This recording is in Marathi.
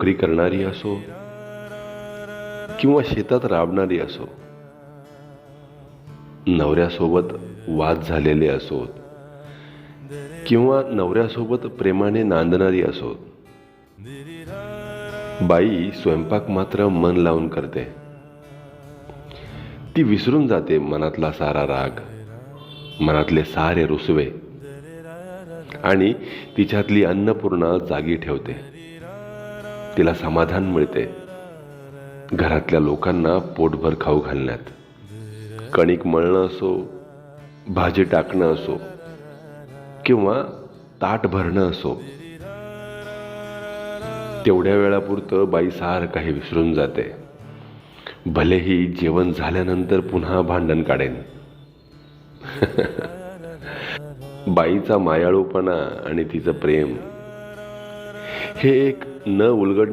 नोकरी करणारी असो किंवा शेतात राबणारी असो नवऱ्यासोबत वाद झालेले असोत किंवा नवऱ्यासोबत प्रेमाने नांदणारी असोत बाई स्वयंपाक मात्र मन लावून करते. ती विसरून जाते मनातला सारा राग मनातले सारे रुसवे आणि तिच्यातली अन्नपूर्णा जागी ठेवते. तिला समाधान मिळते. घरातल्या लोकांना पोटभर खाऊ घालण्यात. कणिक मळणं असो भाजी टाकणं असो किंवा ताट भरणं असो तेवढ्या वेळापुरतं बाई सार काही विसरून जाते. भलेही जेवण झाल्यानंतर पुन्हा भांडण काढेन. बाईचा मायाळूपणा आणि तिचं प्रेम हे एक न उलगड